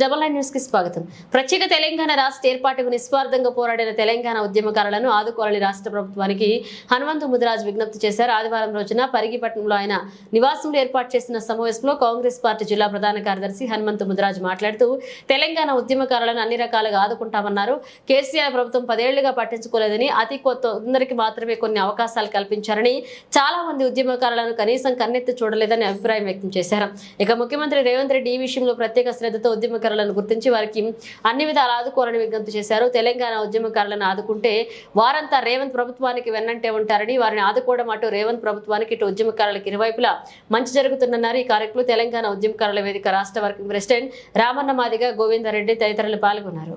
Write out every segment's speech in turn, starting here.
Double nine న్యూస్కి స్వాగతం. ప్రత్యేక తెలంగాణ రాష్ట్ర ఏర్పాటుకు నిస్వార్థంగా పోరాడిన తెలంగాణ ఉద్యమకారులను ఆదుకోవాలని రాష్ట్ర ప్రభుత్వానికి హనుమంతు ముదిరాజ్ విజ్ఞప్తి చేశారు. ఆదివారం రోజున పరిగిపట్నంలో ఆయన నివాసంలో ఏర్పాటు చేసిన సమావేశంలో కాంగ్రెస్ పార్టీ జిల్లా ప్రధాన కార్యదర్శి హనుమంతు ముదిరాజ్ మాట్లాడుతూ తెలంగాణ ఉద్యమకారులను అన్ని రకాలుగా ఆదుకుంటామన్నారు. కేసీఆర్ ప్రభుత్వం పదేళ్ళుగా పట్టించుకోలేదని అతి కొత్త కొందరికి మాత్రమే కొన్ని అవకాశాలు కల్పించారని చాలా మంది ఉద్యమకారులను కనీసం కన్నెత్తి చూడలేదని అభిప్రాయం వ్యక్తం చేశారు. ఇక ముఖ్యమంత్రి రేవంత్ రెడ్డి ఈ విషయంలో ప్రత్యేక శ్రద్ధతో ఉద్యమకారులను గుర్తించి వారికి అన్ని విధాలు ఆదుకోవాలని విజ్ఞప్తి చేశారు. తెలంగాణ ఉద్యమకారులను ఆదుకుంటే వారంతా రేవంత్ ప్రభుత్వానికి వెన్నంటే ఉంటారని వారిని ఆదుకోవడం అటు రేవంత్ ప్రభుత్వానికి ఇటు ఉద్యమకారులకు ఇరువైపులా మంచి జరుగుతుందన్నారు. ఈ కార్యక్రమంలో తెలంగాణ ఉద్యమకారుల వేదిక రాష్ట్ర వర్కింగ్ ప్రెసిడెంట్ రామన్న మాదిగ గోవిందరెడ్డి తదితరులు పాల్గొన్నారు.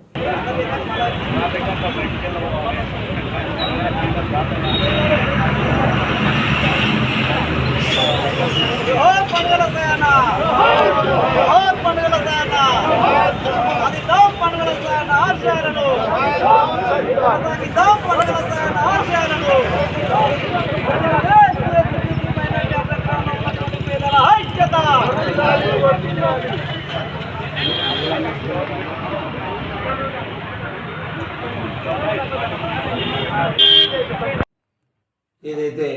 Oh, పండుగల సేన ఏదైతే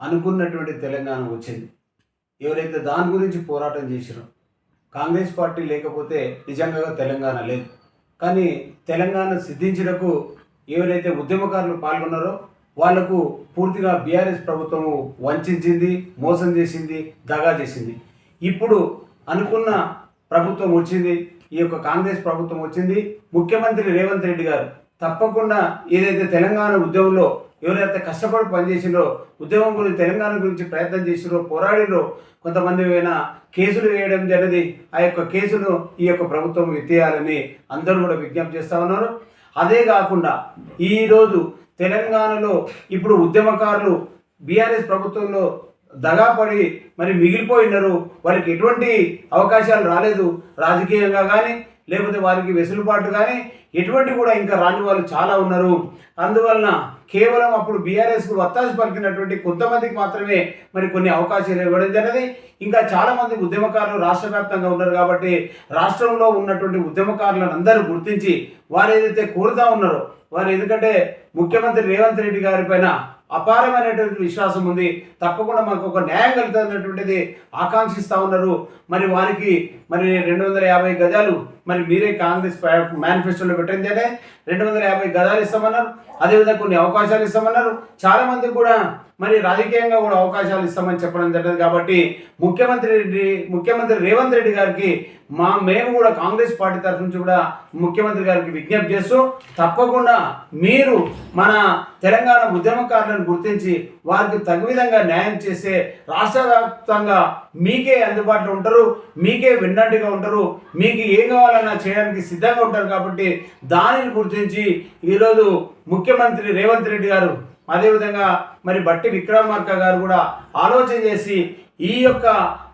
అనుకున్నటువంటి తెలంగాణ వచ్చింది ఎవరైతే దాని గురించి పోరాటం చేసిరో కాంగ్రెస్ పార్టీ లేకపోతే నిజంగా తెలంగాణ లేదు. కానీ తెలంగాణ సిద్ధించడకు ఎవరైతే ఉద్యమకారులు పాల్గొన్నారో వాళ్ళకు పూర్తిగా బీఆర్ఎస్ ప్రభుత్వము వంచింది మోసం చేసింది దగా చేసింది. ఇప్పుడు అనుకున్న ప్రభుత్వం వచ్చింది ఈ యొక్క కాంగ్రెస్ ప్రభుత్వం వచ్చింది. ముఖ్యమంత్రి రేవంత్ రెడ్డి గారు తప్పకుండా ఏదైతే తెలంగాణ ఉద్యమంలో ఎవరైతే కష్టపడి పనిచేసిండ్రో ఉద్యమం గురించి తెలంగాణ గురించి ప్రయత్నం చేసిరో పోరాడిరో కొంతమంది ఏమైనా కేసులు వేయడం జరిగింది. ఆ యొక్క కేసును ఈ యొక్క ప్రభుత్వం ఎత్తేయాలని అందరూ కూడా విజ్ఞప్తి చేస్తూ ఉన్నారు. అదే కాకుండా ఈరోజు తెలంగాణలో ఇప్పుడు ఉద్యమకారులు బీఆర్ఎస్ ప్రభుత్వంలో దగాపడి మరి మిగిలిపోయినారు. వారికి ఎటువంటి అవకాశాలు రాలేదు. రాజకీయంగా కానీ లేకపోతే వారికి వెసులుబాటు కానీ ఎటువంటి కూడా ఇంకా రాని వాళ్ళు చాలా ఉన్నారు. అందువలన కేవలం అప్పుడు బీఆర్ఎస్కు వత్తాసు పలికినటువంటి కొంతమందికి మాత్రమే మరి కొన్ని అవకాశాలు ఇవ్వడం జరిగింది. ఇంకా చాలామంది ఉద్యమకారులు రాష్ట్ర వ్యాప్తంగా ఉన్నారు కాబట్టి రాష్ట్రంలో ఉన్నటువంటి ఉద్యమకారులను అందరూ గుర్తించి వారు ఏదైతే కోరుతా ఉన్నారో వారు ఎందుకంటే ముఖ్యమంత్రి రేవంత్ రెడ్డి గారి పైన అపారమైనటువంటి విశ్వాసం ఉంది. తప్పకుండా మనకు ఒక న్యాయం కలుగుతున్నటువంటిది ఆకాంక్షిస్తూ ఉన్నారు. మరి వారికి మరి రెండు వందల యాభై గజాలు మరి మీరే కాంగ్రెస్ మేనిఫెస్టోలో అదే. రెండు వందల యాభై గజాలు ఇస్తామన్నారు. అదేవిధంగా కొన్ని అవకాశాలు ఇస్తామన్నారు. చాలామంది కూడా మరి రాజకీయంగా కూడా అవకాశాలు ఇస్తామని చెప్పడం జరిగింది కాబట్టి ముఖ్యమంత్రి రెడ్డి ముఖ్యమంత్రి రేవంత్ రెడ్డి గారికి మా మేము కూడా కాంగ్రెస్ పార్టీ తరఫు నుంచి కూడా ముఖ్యమంత్రి గారికి విజ్ఞప్తి చేస్తూ తప్పకుండా మీరు మన తెలంగాణ ఉద్యమకారులను గుర్తించి వారికి తగు విధంగా న్యాయం చేస్తే రాష్ట్ర వ్యాప్తంగా మీకే అందుబాటులో ఉంటారు మీకే విన్నట్టుగా ఉంటారు మీకు ఏం కావాలన్నా చేయడానికి సిద్ధంగా ఉంటారు కాబట్టి దానిని గుర్తించి ఈరోజు ముఖ్యమంత్రి రేవంత్ రెడ్డి గారు అదేవిధంగా మరి బట్టి విక్రమార్క గారు కూడా ఆలోచన చేసి ఈ యొక్క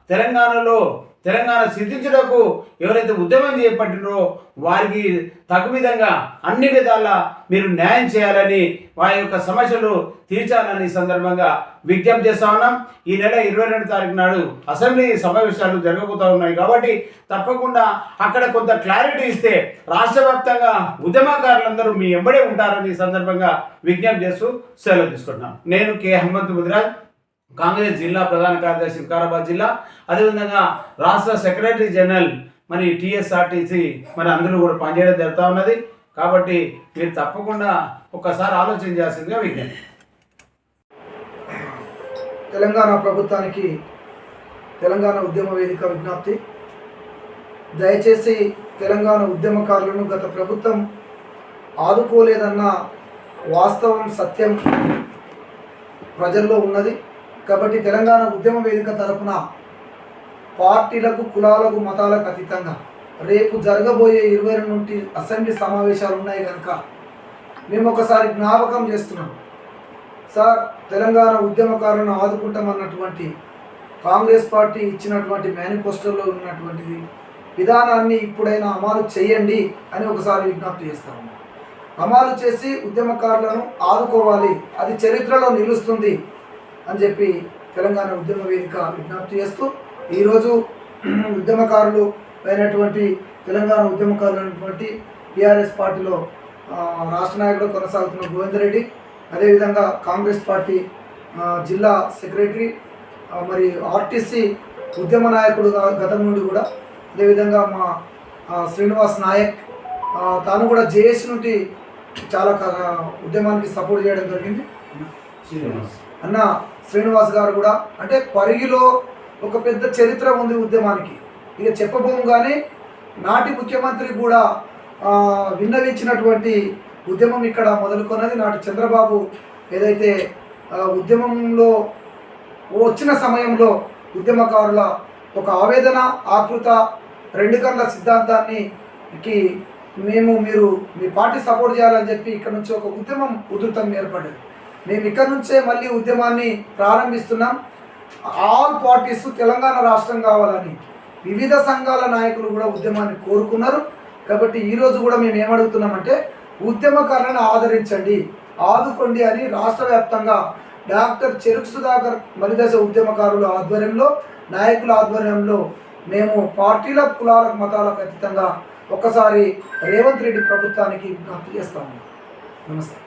తెలంగాణలో తెలంగాణ సిద్ధించుటకు ఎవరైతే ఉద్యమం చేపట్టినో వారికి తగు విధంగా అన్ని విధాలా మీరు న్యాయం చేయాలని వారి యొక్క సమస్యలు తీర్చాలని సందర్భంగా విజ్ఞప్తి చేస్తా ఉన్నాం. ఈ నెల ఇరవై రెండు తారీఖు నాడు అసెంబ్లీ సమావేశాలు జరగబోతా ఉన్నాయి కాబట్టి తప్పకుండా అక్కడ కొంత క్లారిటీ ఇస్తే రాష్ట్ర వ్యాప్తంగా ఉద్యమకారులందరూ మీ ఎంబడే ఉంటారని సందర్భంగా విజ్ఞప్తి చేస్తూ సెలవు తీసుకుంటున్నాం. నేను కె. హనుమంత్ ముదిరాజ్. కాంగ్రెస్ జిల్లా ప్రధాన కార్యదర్శి వికారాబాద్ జిల్లా. అదేవిధంగా రాష్ట్ర సెక్రటరీ జనరల్ మరి టీఎస్ఆర్టీసీ మరి అందరూ కూడా పనిచేయడం జరుగుతూ ఉన్నది. కాబట్టి మీరు తప్పకుండా ఒక్కసారి ఆలోచన చేయాల్సిందిగా విజ్ఞప్తి. తెలంగాణ ప్రభుత్వానికి తెలంగాణ ఉద్యమ వేదిక విజ్ఞప్తి. దయచేసి తెలంగాణ ఉద్యమకారులను గత ప్రభుత్వం ఆదుకోలేదన్న వాస్తవం సత్యం ప్రజల్లో ఉన్నది. కాబట్టి తెలంగాణ ఉద్యమ వేదిక తరపున పార్టీలకు కులాలకు మతాలకు అతీతంగా రేపు జరగబోయే ఇరవై రెండు నుండి అసెంబ్లీ సమావేశాలు ఉన్నాయి కనుక మేము ఒకసారి జ్ఞాపకం చేస్తున్నాం. సార్ తెలంగాణ ఉద్యమకారులను ఆదుకుంటామన్నటువంటి కాంగ్రెస్ పార్టీ ఇచ్చినటువంటి మేనిఫెస్టోలో ఉన్నటువంటిది విధానాన్ని ఇప్పుడైనా అమలు చేయండి అని ఒకసారి విజ్ఞప్తి చేస్తాము అమలు చేసి ఉద్యమకారులను ఆదుకోవాలి. అది చరిత్రలో నిలుస్తుంది. అని చెప్పి తెలంగాణ ఉద్యమ వేదిక విజ్ఞప్తి చేస్తూ ఈరోజు ఉద్యమకారులు అయినటువంటి తెలంగాణ ఉద్యమకారులైనటువంటి టీఆర్ఎస్ పార్టీలో రాష్ట్ర నాయకుడు కొనసాగుతున్న గోవిందరెడ్డి అదేవిధంగా కాంగ్రెస్ పార్టీ జిల్లా సెక్రటరీ మరి ఆర్టీసీ ఉద్యమ నాయకుడుగా గతం నుండి కూడా అదేవిధంగా మా శ్రీనివాస్ నాయక్ తాను కూడా జేఏసీ నుండి చాలా ఉద్యమానికి సపోర్ట్ చేయడం జరిగింది. శ్రీనివాస్. అన్న శ్రీనివాస్ గారు కూడా అంటే పరిగిలో ఒక పెద్ద చరిత్ర ఉంది ఉద్యమానికి. ఇక చెప్పబోము కానీ నాటి ముఖ్యమంత్రి కూడా విన్నవించినటువంటి ఉద్యమం ఇక్కడ మొదలుకొన్నది. నాటి చంద్రబాబు ఏదైతే ఉద్యమంలో వచ్చిన సమయంలో ఉద్యమకారుల ఒక ఆవేదన ఆకృత రెండు కళ్ళ సిద్ధాంతాన్ని కి మేము మీరు మీ పార్టీ సపోర్ట్ చేయాలని చెప్పి ఇక్కడ నుంచి ఒక ఉద్యమం ఉధృతం ఏర్పడింది. మేము ఇక్కడ నుంచే మళ్ళీ ఉద్యమాన్ని ప్రారంభిస్తున్నాం. ఆల్ పార్టీస్ తెలంగాణ రాష్ట్రం కావాలని వివిధ సంఘాల నాయకులు కూడా ఉద్యమాన్ని కోరుకున్నారు. కాబట్టి ఈరోజు కూడా మేము ఏమడుగుతున్నామంటే ఉద్యమకారులను ఆదరించండి ఆదుకోండి అని రాష్ట్ర వ్యాప్తంగా డాక్టర్ చెరుకు సుధాకర్ మరిదశ ఉద్యమకారుల ఆధ్వర్యంలో నాయకుల ఆధ్వర్యంలో మేము పార్టీల కులాల మతాలకు అతీతంగా ఒకసారి రేవంత్ రెడ్డి ప్రభుత్వానికి విజ్ఞప్తి చేస్తాము. నమస్తే.